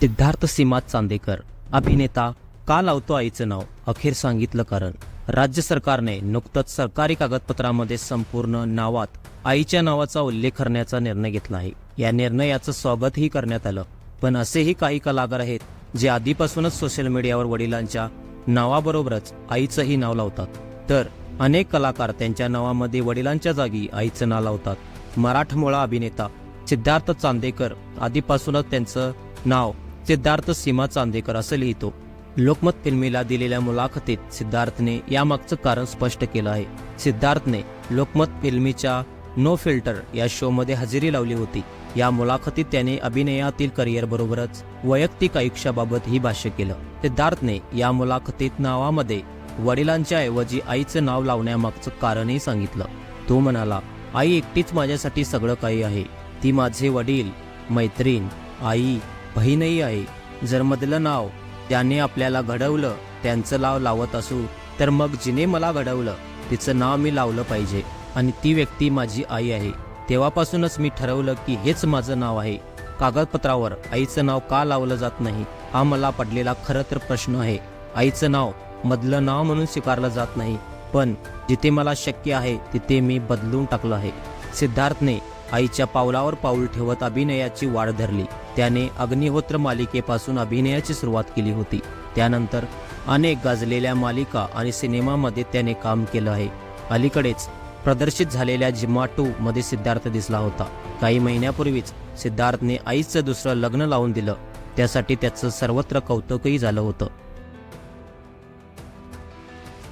सिद्धार्थ सीमा चांदेकर. अभिनेता का लावतो आईचं नाव? अखेर सांगितलं कारण. राज्य सरकारने नुकतंच सरकारी कागदपत्रामध्ये संपूर्ण नावात आईच्या नावाचा उल्लेख करण्याचा निर्णय घेतला आहे. या निर्णयाचं स्वागतही करण्यात आलं. पण असेही काही कलाकार आहेत जे आधीपासूनच सोशल मीडियावर वडिलांच्या नावाबरोबरच आईचंही नाव लावतात. तर अनेक कलाकार त्यांच्या नावामध्ये वडिलांच्या जागी आईचं नाव लावतात. मराठमोळा अभिनेता सिद्धार्थ चांदेकर आधीपासूनच त्यांचं नाव सिद्धार्थ सीमा चांदेकर असं लिहितो. लोकमत फिल्मीला दिलेल्या मुलाखतीत सिद्धार्थने यामागचं कारण स्पष्ट केलं आहे. सिद्धार्थने लोकमत फिल्मीच्या नो फिल्टर या शोमध्ये हजेरी लावली होती. या मुलाखतीत त्याने अभिनयातील करिअरबरोबरच वैयक्तिक आयुष्याबाबत ही भाष्य केलं. सिद्धार्थने या मुलाखतीत नावामध्ये वडिलांच्या ऐवजी आईचं नाव लावण्यामागचं कारणही सांगितलं. तो म्हणाला आई एकटीच माझ्यासाठी सगळं काही आहे. ती माझे वडील मैत्रीण आई बहीणही आहे जर मधलं नाव त्याने आपल्याला घडवलं त्यांचं नाव लावत असू तर मग जिने मला घडवलं तिचं नाव मी लावलं पाहिजे. आणि ती व्यक्ती माझी आई आहे. तेव्हापासूनच मी ठरवलं की हेच माझं नाव आहे. कागदपत्रावर आईचं नाव का लावलं जात नाही हा मला पडलेला खरं तर प्रश्न आहे. आईचं नाव मधलं नाव म्हणून स्वीकारलं जात नाही पण जिथे मला शक्य आहे तिथे मी बदलून टाकलं आहे. सिद्धार्थने आईच्या पावलावर पाऊल ठेवत अभिनयाची वाढ धरली. त्याने अग्निहोत्र मालिकेपासून अभिनयाची सुरुवात केली होती. त्यानंतर अनेक गाजलेल्या मालिका आणि सिनेमामध्ये त्याने काम केलं आहे. अलीकडेच प्रदर्शित झालेल्या जिम्मा टू मध्ये सिद्धार्थ दिसला होता. काही महिन्यापूर्वीच सिद्धार्थने आईचं दुसरं लग्न लावून दिलं. त्यासाठी त्याचं सर्वत्र कौतुकही झालं होतं.